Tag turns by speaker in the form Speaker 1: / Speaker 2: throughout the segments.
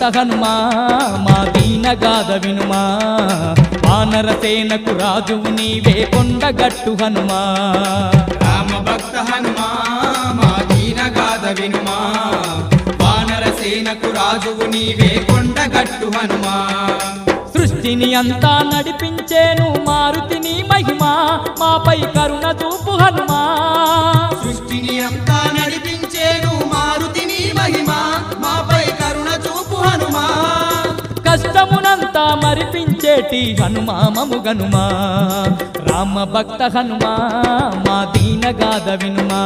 Speaker 1: భక్త హనుమా మా దీనగాథ వినుమా? వానర సేనకు రాజువు నీవే కొండగట్టు హనుమా?
Speaker 2: రామ భక్త హనుమా మా దీనగాథ వినుమా? వానర సేనకు రాజువు నీవే కొండగట్టు హనుమా?
Speaker 1: సృష్టిని అంతా నడిపించేను మారుతిని మహిమా? మాపై కరుణ చూపు హనుమా? కష్టమునంతా మరిపించేటి హనుమామము గనుమా. రామ భక్త హనుమా మా దీనగాద వినుమా.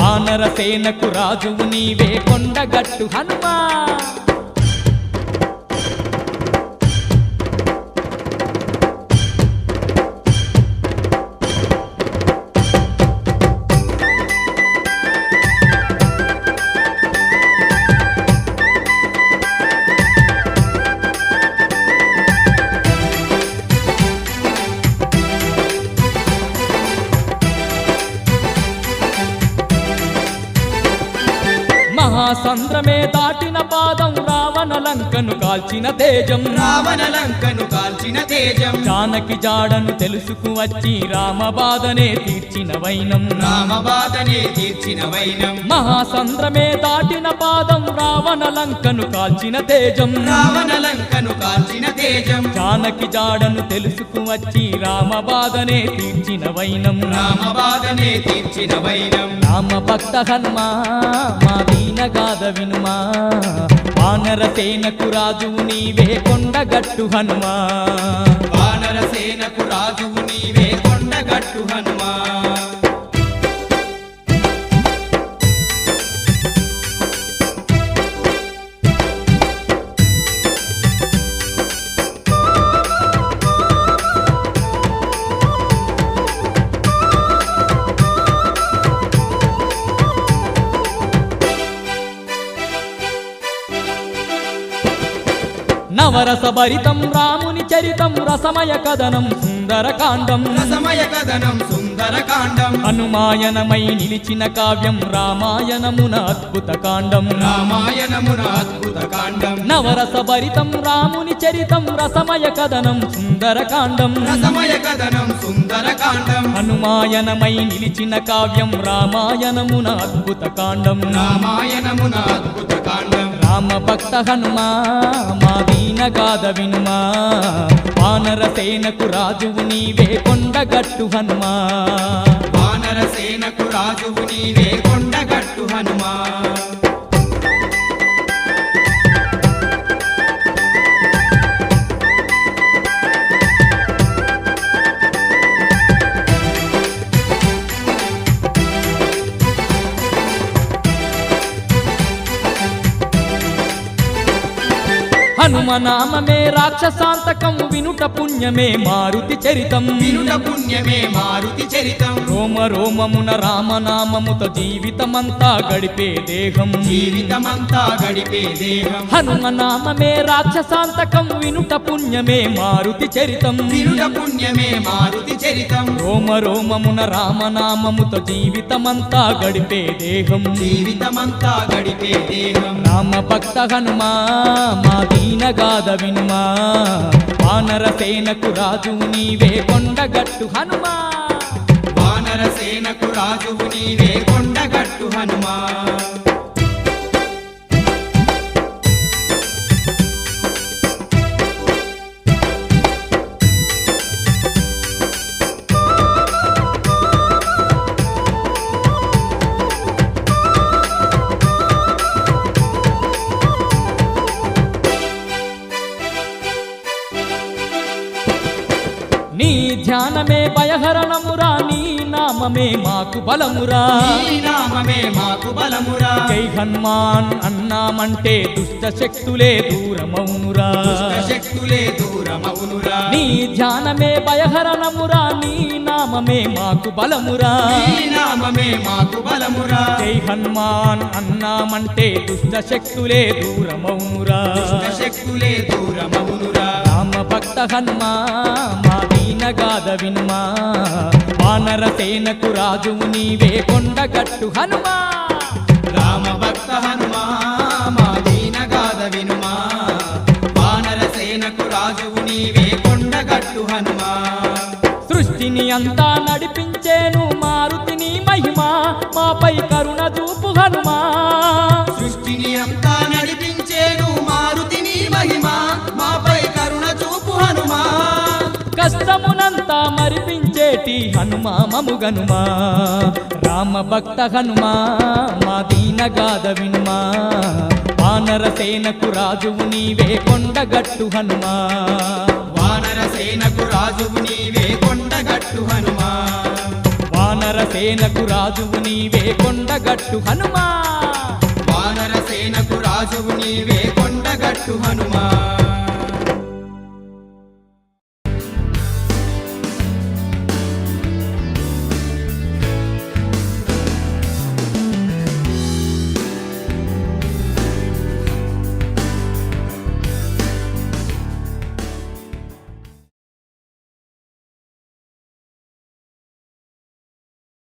Speaker 1: వానర సేనకు రాజువు నీవే కొండగట్టు హనుమా. సంద్రమే దాటిన పాదం రావ? రావణ లంకను కాల్చిన తేజం.
Speaker 2: రావణ లంకను కాల్చిన తేజం.
Speaker 1: జానకి జాడను తెలుసుకు వచ్చి రామ బాధనే తీర్చిన వైనం.
Speaker 2: రామ బాధనే తీర్చిన వైనం.
Speaker 1: మహాసంద్రమే దాటిన పాదం రావణ లంకను కాల్చిన తేజం.
Speaker 2: రావణ లంకను కాల్చిన తేజం.
Speaker 1: జానకి జాడను తెలుసుకు వచ్చి రామ బాధనే తీర్చిన వైనం.
Speaker 2: రామ బాధనే తీర్చిన వైనం.
Speaker 1: రామ భక్త హనుమా మా దీనగాథ వినుమా. వానర సేనకు రాజు నీవే కొండగట్టు హనుమా.
Speaker 2: వానర సేనకు రాజు నీవే కొండగట్టు హనుమా.
Speaker 1: నవరస భరితం రాముని చరితం రసమయ కథనం సుందరకాండం.
Speaker 2: రసమయ కథనం సుందరకాండం.
Speaker 1: హనుమాయనమై నిలిచిన కావ్యం రామాయణమున అద్భుత కాండం.
Speaker 2: రామాయణమున అద్భుత కాండం.
Speaker 1: నవరస భరితం రాముని చరితం రసమయ కథనం సుందరకాండం.
Speaker 2: రసమయ కథనం సుందరకాండం.
Speaker 1: హనుమాయనమై నిలిచిన కావ్యం రామాయణమున అద్భుత కాండం.
Speaker 2: రామాయణమున అద్భుత కాండం.
Speaker 1: రామ భక్త హనుమా మా దీనగాథ వినుమా. వానర సేనకు రాజువు నీవే కొండగట్టు హనుమా.
Speaker 2: వానర సేనకు రాజువు నీవే కొండగట్టు హనుమా.
Speaker 1: హనుమ నామమే రాక్షసాంతకం వినుట పుణ్యమే మారుతి చరితం.
Speaker 2: వినుట పుణ్యమే మారుతి చరితం.
Speaker 1: రోమ రోమమున రామనామముతో జీవితమంతా గడిపే దేహం.
Speaker 2: జీవితమంతా గడిపే దేహం.
Speaker 1: హనుమ నామమే రాక్షసాంతకం వినుట పుణ్యమే మారుతి చరితం.
Speaker 2: వినుట పుణ్యమే మారుతి చరితం.
Speaker 1: రోమ రోమమున రామనామముతో జీవితమంతా గడిపే దేహం.
Speaker 2: జీవితమంతా గడిపే దేహం.
Speaker 1: రామ భక్త హనుమా మా దీనగాథ వినుమా? వానర సేనకు రాజు నీవే కొండగట్టు హనుమా?
Speaker 2: వానర సేనకు రాజువు నీవే కొండగట్టు హనుమా?
Speaker 1: ధ్యానమే భయహరణమురా నీ నామమే మాకు బలమురా.
Speaker 2: నీ నామమే మాకు బలమురా.
Speaker 1: జై హనుమాన్ అన్నామంటే దుష్ట శక్తులే దూరమౌనురా.
Speaker 2: శక్తులే దూరమవునురా
Speaker 1: నీ ధ్యానమే భయహరణమురా నీ నామమే మాకు బలమురా.
Speaker 2: నీ నామమే మాకు బలమురా.
Speaker 1: జై హనుమాన్ అన్నామంటే దుష్ట శక్తులే దూరమౌనురా.
Speaker 2: శక్తులే దూరమవునురా
Speaker 1: రామ భక్త హనుమా వినగాద వినుమా? వానర సేనకు రాజువు నీవే కొండగట్టు హనుమా?
Speaker 2: రామ భక్త హనుమా మా
Speaker 1: వినుమా? వానర సేనకు రాజువు నీవే కొండగట్టు హనుమా?
Speaker 2: సృష్టిని అంతా నడిపించేను మారుతిని మహిమా? మాపై కరుణ చూపు హనుమా?
Speaker 1: కష్టమునంతా మరిపించేటి హనుమా మముగనుమా రామ భక్త హనుమా మా దీనగాథ వినుమా. వానర సేనకు రాజువు నీవే కొండగట్టు హనుమా.
Speaker 2: వానర సేనకు రాజువు నీవే కొండగట్టు హనుమా.
Speaker 1: వానర సేనకు రాజువు నీవే కొండగట్టు హనుమా.
Speaker 2: వానర సేనకు రాజువు నీవే కొండగట్టు హనుమా.